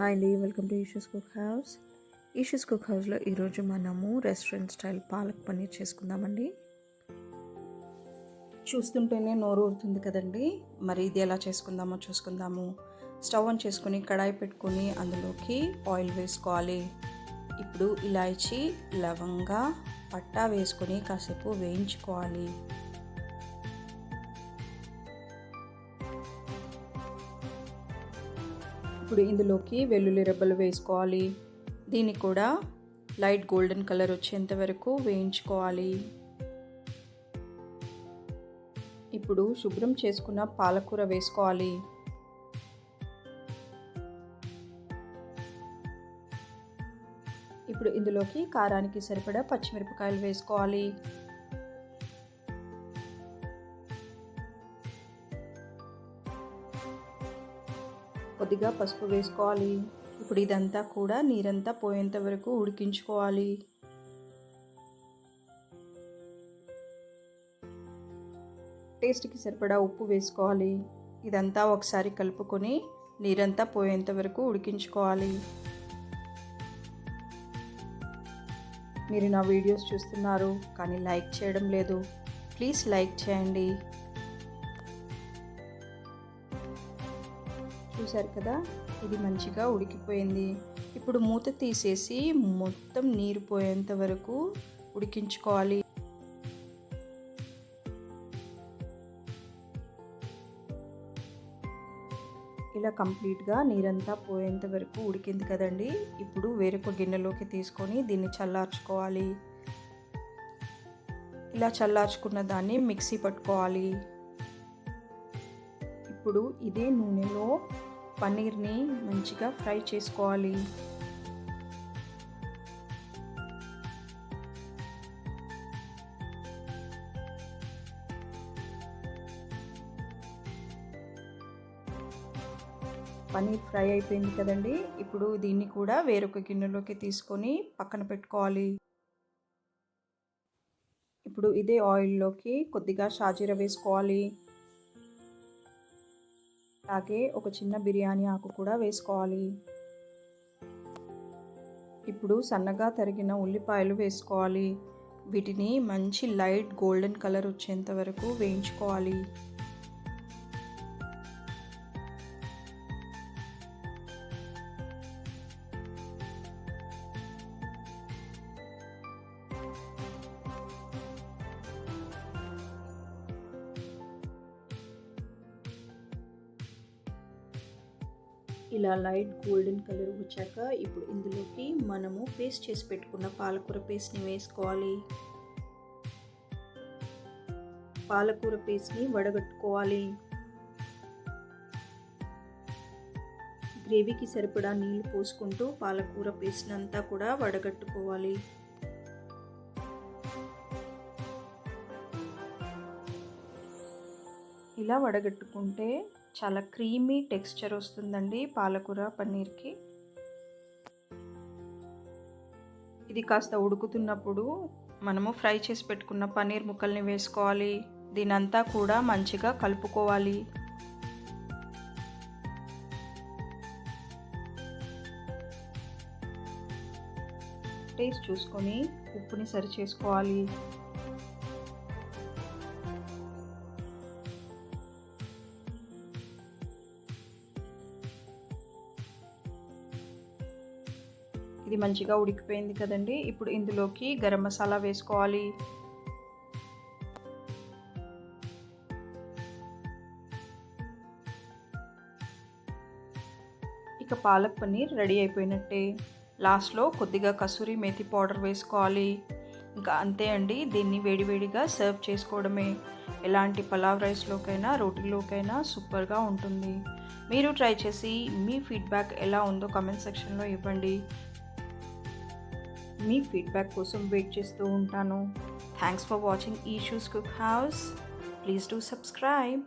Hi అండి welcome to Eesha's cook house Eesha's cook హౌస్లో ఈరోజు మనము రెస్టారెంట్ స్టైల్ పాలక్ పన్నీర్ చేసుకుందామండి. చూస్తుంటేనే నోరు ఊరుతుంది కదండి. మరి ఇది ఎలా చేసుకుందామో చూసుకుందాము. స్టవ్ ఆన్ చేసుకొని కడాయి పెట్టుకొని అందులోకి ఆయిల్ వేసుకోవాలి. ఇప్పుడు ఇలాచి లవంగా పట్టా వేసుకొని కాసేపు వేయించుకోవాలి. ఇప్పుడు ఇందులోకి వెల్లుల్లి రెబ్బలు వేసుకోవాలి. దీన్ని కూడా లైట్ గోల్డెన్ కలర్ వచ్చేంత వరకు వేయించుకోవాలి. ఇప్పుడు శుభ్రం చేసుకున్న పాలకూర వేసుకోవాలి. ఇప్పుడు ఇందులోకి కారానికి సరిపడా పచ్చిమిరపకాయలు వేసుకోవాలి. కొద్దిగా పసుపు వేసుకోవాలి. ఇప్పుడు ఇదంతా కూడా నీరంతా పోయేంత వరకు ఉడికించుకోవాలి. టేస్ట్కి సరిపడా ఉప్పు వేసుకోవాలి. ఇదంతా ఒకసారి కలుపుకొని నీరంతా పోయేంత వరకు ఉడికించుకోవాలి. మీరు నా వీడియోస్ చూస్తున్నారు కానీ లైక్ చేయడం లేదు. ప్లీజ్ లైక్ చేయండి. చూసారు కదా ఇది మంచిగా ఉడికిపోయింది. ఇప్పుడు మూత తీసేసి మొత్తం నీరు పోయేంత వరకు ఉడికించుకోవాలి. ఇలా కంప్లీట్గా నీరంతా పోయేంత వరకు ఉడికింది కదండి. ఇప్పుడు వేరొక గిన్నెలోకి తీసుకొని దీన్ని చల్లార్చుకోవాలి. ఇలా చల్లార్చుకున్న దాన్ని మిక్సీ పట్టుకోవాలి. ఇప్పుడు ఇదే నూనెలో పన్నీర్ని మంచిగా ఫ్రై చేసుకోవాలి. పన్నీర్ ఫ్రై అయిపోయింది కదండి. ఇప్పుడు దీన్ని కూడా వేరొక గిన్నెలోకి తీసుకొని పక్కన పెట్టుకోవాలి. ఇప్పుడు ఇదే ఆయిల్లోకి కొద్దిగా షాజీర వేసుకోవాలి. అలాగే ఒక చిన్న బిర్యానీ ఆకు కూడా వేసుకోవాలి. ఇప్పుడు సన్నగా తరిగిన ఉల్లిపాయలు వేసుకోవాలి. వీటిని మంచి లైట్ గోల్డెన్ కలర్ వచ్చేంత వరకు వేయించుకోవాలి. ఇలా లైట్ గోల్డెన్ కలర్ వచ్చాక ఇప్పుడు ఇందులోకి మనము పేస్ట్ చేసి పెట్టుకున్న పాలకూర పేస్ట్ని వేసుకోవాలి. పాలకూర పేస్ట్ని వడగట్టుకోవాలి. గ్రేవీకి సరిపడా నీళ్ళు పోసుకుంటూ పాలకూర పేస్ట్ని అంతా కూడా వడగట్టుకోవాలి. ఇలా వడగట్టుకుంటే చాలా క్రీమీ టెక్స్చర్ వస్తుందండి పాలకూర పన్నీర్కి. ఇది కాస్త ఉడుకుతున్నప్పుడు మనము ఫ్రై చేసి పెట్టుకున్న పన్నీర్ ముక్కల్ని వేసుకోవాలి. దీనంతా కూడా మంచిగా కలుపుకోవాలి. టేస్ట్ చూసుకొని ఉప్పుని సరి చేసుకోవాలి ఇది మంచిగా ఉడికిపోయింది కదండి. ఇప్పుడు ఇందులోకి గరం మసాలా వేసుకోవాలి. ఇక పాలక్ పన్నీర్ రెడీ అయిపోయినట్టే. లాస్ట్లో కొద్దిగా కసూరి మేతి పౌడర్ వేసుకోవాలి. ఇంకా అంతే అండి దీన్ని వేడివేడిగా సర్వ్ చేసుకోవడమే. ఎలాంటి పలావ్ రైస్లోకైనా రోటీలోకైనా సూపర్గా ఉంటుంది. మీరు ట్రై చేసి మీ ఫీడ్బ్యాక్ ఎలా ఉందో కమెంట్ సెక్షన్లో ఇవ్వండి. మీ ఫీడ్బ్యాక్ కోసం వెయిట్ చేస్తూ ఉంటాను. Thanks for watching Eesha's cook house please do subscribe